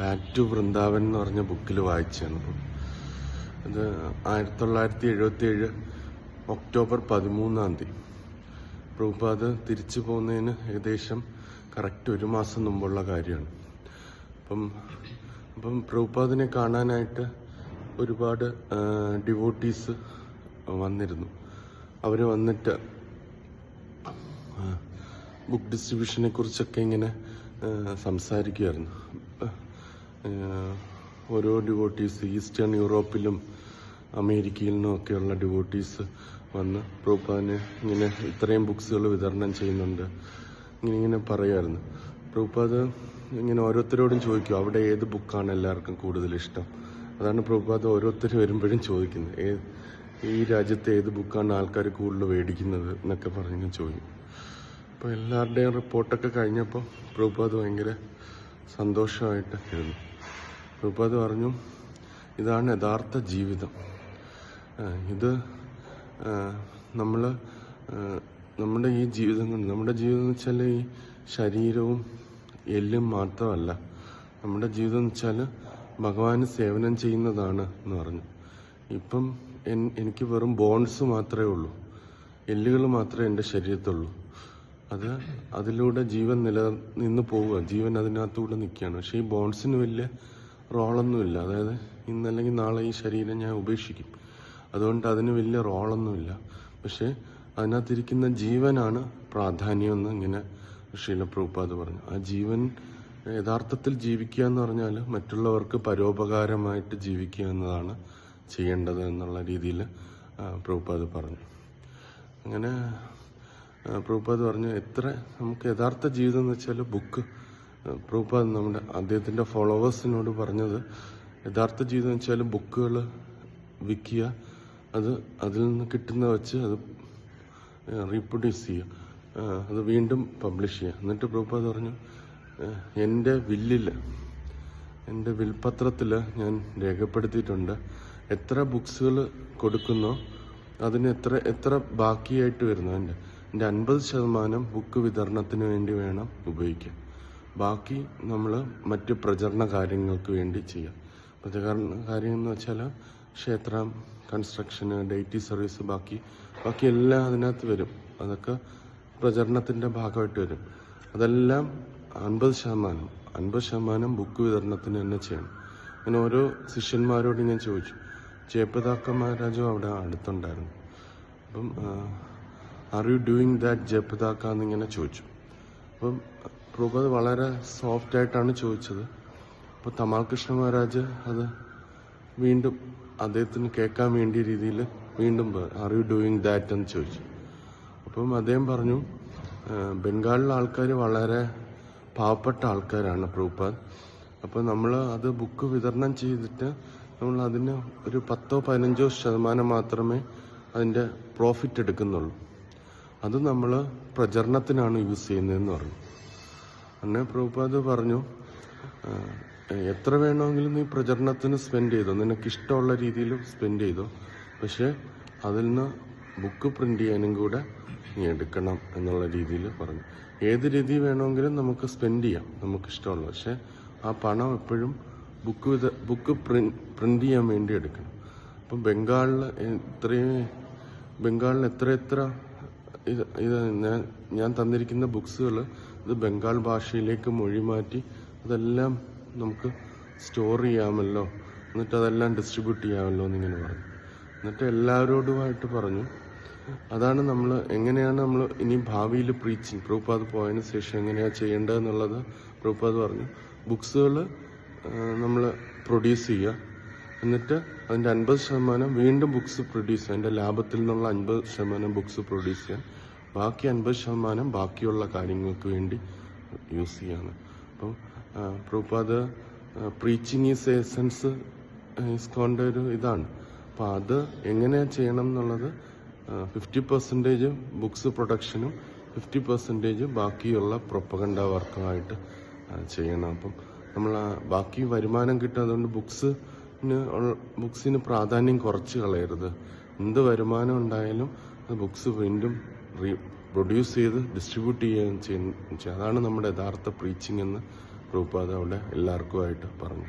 Back to Vrindavan എന്ന് പറഞ്ഞ ബുക്കിൽ വായിച്ചാണ്. ഇത് ആയിരത്തി തൊള്ളായിരത്തി എഴുപത്തി ഏഴ് ഒക്ടോബർ പതിമൂന്നാം തീയതി. പ്രഭുപാദ് തിരിച്ചു പോകുന്നതിന് ഏകദേശം കറക്റ്റ് ഒരു മാസം മുമ്പുള്ള കാര്യമാണ്. അപ്പം അപ്പം പ്രഭുപാദിനെ കാണാനായിട്ട് ഒരുപാട് ഡിവോട്ടീസ് വന്നിരുന്നു. അവർ വന്നിട്ട് ബുക്ക് ഡിസ്ട്രിബ്യൂഷനെ കുറിച്ചൊക്കെ ഇങ്ങനെ സംസാരിക്കുമായിരുന്നു ഓരോ ഡിവോട്ടീസ് ഈസ്റ്റേൺ യൂറോപ്പിലും അമേരിക്കയിൽ നിന്നും ഒക്കെയുള്ള ഡിവോട്ടീസ് വന്ന് പ്രൂപ്പാദിന് ഇങ്ങനെ ഇത്രയും ബുക്സുകൾ വിതരണം ചെയ്യുന്നുണ്ട്. ഇങ്ങനെ ഇങ്ങനെ പറയുമായിരുന്നു പ്രൂപ്പാദ് ഇങ്ങനെ ഓരോരുത്തരോടും ചോദിക്കും അവിടെ ഏത് ബുക്കാണ് എല്ലാവർക്കും കൂടുതൽ ഇഷ്ടം? അതാണ് പ്രഭുപാദ് ഓരോരുത്തർ വരുമ്പോഴും ചോദിക്കുന്നത്. ഏ ഈ രാജ്യത്തെ ഏത് ബുക്കാണ് ആൾക്കാർ കൂടുതൽ മേടിക്കുന്നത് എന്നൊക്കെ പറഞ്ഞു ചോദിക്കും. അപ്പോൾ എല്ലാവരുടെയും റിപ്പോർട്ടൊക്കെ കഴിഞ്ഞപ്പോൾ പ്രഭുപാദ് ഭയങ്കര സന്തോഷമായിട്ട് ഇരുന്നു. പ്രഭുപാദ് പറഞ്ഞു ഇതാണ് യഥാർത്ഥ ജീവിതം. ഇത് നമ്മൾ നമ്മുടെ ഈ ജീവിതം കൊണ്ട് നമ്മുടെ ജീവിതം എന്ന് വെച്ചാൽ ഈ ശരീരവും എല്ലും മാത്രമല്ല. നമ്മുടെ ജീവിതം എന്ന് വെച്ചാൽ ഭഗവാന് സേവനം ചെയ്യുന്നതാണ് എന്ന് പറഞ്ഞു. ഇപ്പം എനിക്ക് വെറും ബോൺസ് മാത്രമേ ഉള്ളൂ. എല്ലുകൾ മാത്രമേ എന്റെ ശരീരത്തുള്ളൂ. അത് അതിലൂടെ ജീവൻ നില നിന്ന് പോവുക. ജീവൻ അതിനകത്തൂടെ നിൽക്കുകയാണ്. പക്ഷേ ഈ ബോൺസിന് വലിയ റോളൊന്നുമില്ല. അതായത് ഇന്നല്ലെങ്കിൽ നാളെ ഈ ശരീരം ഞാൻ ഉപേക്ഷിക്കും. അതുകൊണ്ട് അതിന് വലിയ റോളൊന്നുമില്ല. പക്ഷേ അതിനകത്തിരിക്കുന്ന ജീവനാണ് പ്രാധാന്യമെന്ന് ഇങ്ങനെ ശ്രീല പ്രഭുപാദ് പറഞ്ഞു. ആ ജീവൻ യഥാർത്ഥത്തിൽ ജീവിക്കുക എന്ന് പറഞ്ഞാൽ മറ്റുള്ളവർക്ക് പരോപകാരമായിട്ട് ജീവിക്കുക എന്നതാണ് ചെയ്യേണ്ടത് എന്നുള്ള രീതിയിൽ പ്രഭുപാദ് പറഞ്ഞു. അങ്ങനെ പ്രഭുപാദ് പറഞ്ഞു എത്ര നമുക്ക് യഥാർത്ഥ ജീവിതം എന്ന് വെച്ചാൽ ബുക്ക് പ്രഭുപാദ് നമ്മുടെ അദ്ദേഹത്തിന്റെ ഫോളോവേഴ്സിനോട് പറഞ്ഞത് യഥാർത്ഥ ജീവിതം വെച്ചാൽ ബുക്കുകൾ വിൽക്കുക അത് അതിൽ നിന്ന് കിട്ടുന്ന വെച്ച് അത് റീപ്രൊഡ്യൂസ് ചെയ്യുക അത് വീണ്ടും പബ്ലിഷ് ചെയ്യുക. എന്നിട്ട് പ്രൂപ്പ പറഞ്ഞു എന്റെ വില്ലിൽ എന്റെ വിൽപത്രത്തിൽ ഞാൻ രേഖപ്പെടുത്തിയിട്ടുണ്ട്. എത്ര ബുക്സുകൾ കൊടുക്കുന്നോ അതിന് എത്ര എത്ര ബാക്കിയായിട്ട് വരുന്നു? എന്റെ എന്റെ അൻപത് ശതമാനം ബുക്ക് വിതരണത്തിന് വേണ്ടി വേണം ഉപയോഗിക്കാൻ. ബാക്കി നമ്മൾ മറ്റ് പ്രചരണ കാര്യങ്ങൾക്ക് വേണ്ടി ചെയ്യാം. പ്രചരണ കാര്യം എന്ന് വെച്ചാൽ ക്ഷേത്രം കൺസ്ട്രക്ഷന് ഡേറ്റി സർവീസ് ബാക്കി ബാക്കി എല്ലാം അതിനകത്ത് വരും. അതൊക്കെ പ്രചരണത്തിന്റെ ഭാഗമായിട്ട് വരും. അതെല്ലാം അൻപത് ശതമാനം അൻപത് ശതമാനം ബുക്ക് വിതരണത്തിന് തന്നെ ചെയ്യണം. അങ്ങനെ ഓരോ ശിഷ്യന്മാരോട് ഞാൻ ചോദിച്ചു. ജയപ്രതാക്ക മഹാരാജും അവിടെ അടുത്തുണ്ടായിരുന്നു. അപ്പം ആർ യു ഡൂയിങ് ദാറ്റ് ജയപ്രതാക്ക എന്നിങ്ങനെ ചോദിച്ചു. അപ്പം പ്രഭുപത് വളരെ സോഫ്റ്റ് ആയിട്ടാണ് ചോദിച്ചത്. അപ്പോൾ തമാൽ കൃഷ്ണ മഹാരാജ് അത് വീണ്ടും അദ്ദേഹത്തിന് കേൾക്കാൻ വേണ്ടിയ രീതിയിൽ വീണ്ടും ആർ യു ഡൂയിങ് ദാറ്റ് എന്ന് ചോദിച്ചു. അപ്പം അദ്ദേഹം പറഞ്ഞു ബംഗാളിലെ ആൾക്കാർ വളരെ പാവപ്പെട്ട ആൾക്കാരാണ് പ്രഭുപാദ്. അപ്പോൾ നമ്മൾ അത് ബുക്ക് വിതരണം ചെയ്തിട്ട് നമ്മൾ അതിന് ഒരു പത്തോ പതിനഞ്ചോ ശതമാനം മാത്രമേ അതിന്റെ പ്രോഫിറ്റ് എടുക്കുന്നുള്ളൂ. അത് നമ്മൾ പ്രചരണത്തിനാണ് യൂസ് ചെയ്യുന്നതെന്ന് പറഞ്ഞു. അന്നേ പ്രഭുപാദ് പറഞ്ഞു എത്ര വേണമെങ്കിലും നീ പ്രചരണത്തിന് സ്പെൻഡ് ചെയ്തോ. നിനക്ക് ഇഷ്ടമുള്ള രീതിയിൽ സ്പെൻഡ് ചെയ്തോ. പക്ഷേ അതിൽ നിന്ന് ബുക്ക് പ്രിന്റ് ചെയ്യാനും കൂടെ നീ എടുക്കണം എന്നുള്ള രീതിയിൽ പറഞ്ഞു. ഏത് രീതി വേണമെങ്കിലും നമുക്ക് സ്പെൻഡ് ചെയ്യാം നമുക്ക് ഇഷ്ടമുള്ള പക്ഷേ ആ പണം എപ്പോഴും ബുക്ക് വിത ബുക്ക് പ്രിന്റ് ചെയ്യാൻ വേണ്ടി എടുക്കണം. അപ്പം ബംഗാളിൽ ഇത്രയും ബംഗാളിൽ എത്ര എത്ര ഇത് ഇത് ഞാൻ ഞാൻ തന്നിരിക്കുന്ന ബുക്സുകൾ ഇത് ബംഗാൾ ഭാഷയിലേക്ക് മൊഴി മാറ്റി അതെല്ലാം നമുക്ക് സ്റ്റോർ ചെയ്യാമല്ലോ. എന്നിട്ട് അതെല്ലാം ഡിസ്ട്രിബ്യൂട്ട് ചെയ്യാമല്ലോ എന്നിങ്ങനെ പറഞ്ഞു. എന്നിട്ട് എല്ലാവരോടുമായിട്ട് പറഞ്ഞു. അതാണ് നമ്മൾ എങ്ങനെയാണ് നമ്മൾ ഇനി ഭാവിയിൽ പ്രീച്ചിങ് പ്രൂപ്പാത് പോയതിന് ശേഷം എങ്ങനെയാണ് ചെയ്യേണ്ടതെന്നുള്ളത് പ്രൂപ്പാത് പറഞ്ഞു. ബുക്സുകൾ നമ്മൾ പ്രൊഡ്യൂസ് ചെയ്യുക. എന്നിട്ട് അതിന്റെ അൻപത് ശതമാനം വീണ്ടും ബുക്സ് പ്രൊഡ്യൂസ് ചെയ്യുക അതിന്റെ ലാഭത്തിൽ നിന്നുള്ള അൻപത് ശതമാനം ബുക്സ് പ്രൊഡ്യൂസ് ചെയ്യുക ബാക്കി അൻപത് ശതമാനം ബാക്കിയുള്ള കാര്യങ്ങൾക്ക് വേണ്ടി യൂസ് ചെയ്യാണ്. അപ്പം പ്രൂപ്പാത് പ്രീച്ചിങ് ഈസ് എസൻസ് ഇസ്കോണിന്റെ ഒരു ഇതാണ്. അപ്പം അത് എങ്ങനെ ചെയ്യണം എന്നുള്ളത് ഫിഫ്റ്റി പെർസെന്റേജ് ബുക്സ് പ്രൊഡക്ഷനും ഫിഫ്റ്റി പെർസെന്റേജ് ബാക്കിയുള്ള പ്രൊപ്പഗണ്ട വർക്കുമായിട്ട് ചെയ്യണം. അപ്പം നമ്മൾ ബാക്കി വരുമാനം കിട്ടും അതുകൊണ്ട് ബുക്സിന് ബുക്സിന് പ്രാധാന്യം കുറച്ച് കളയരുത്. എന്ത് വരുമാനം ഉണ്ടായാലും അത് ബുക്സ് വീണ്ടും റീ പ്രൊഡ്യൂസ് ചെയ്ത് ഡിസ്ട്രിബ്യൂട്ട് ചെയ്യുകയും ചെയ്യുന്നു അതാണ് നമ്മുടെ യഥാർത്ഥ പ്രീച്ചിങ് എന്ന് പ്രൂപ്പാദ അവിടെ എല്ലാവർക്കുമായിട്ട് പറഞ്ഞു